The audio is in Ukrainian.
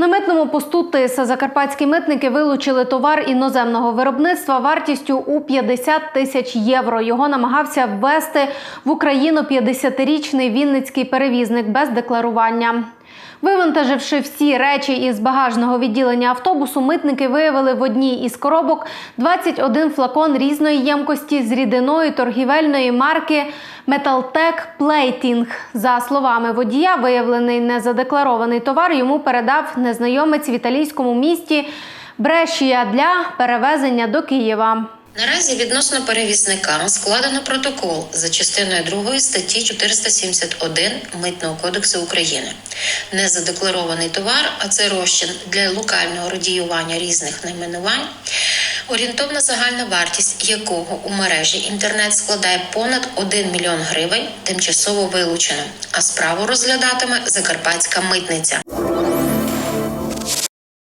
На митному посту Тиса закарпатські митники вилучили товар іноземного виробництва вартістю у 50 тисяч євро. Його намагався ввести в Україну 50-річний вінницький перевізник без декларування. Вивантаживши всі речі із багажного відділення автобусу, митники виявили в одній із коробок 21 флакон різної ємкості з рідиною торгівельної марки Metaltech Plating. За словами водія, виявлений незадекларований товар йому передав незнайомець в італійському місті Брешія для перевезення до Києва. Наразі відносно перевізника складено протокол за частиною 2 статті 471 Митного кодексу України. Незадекларований товар, а це розчин для локального радіювання різних найменувань, орієнтовна загальна вартість якого у мережі інтернет складає понад 1 мільйон гривень, тимчасово вилучено, а справу розглядатиме Закарпатська митниця.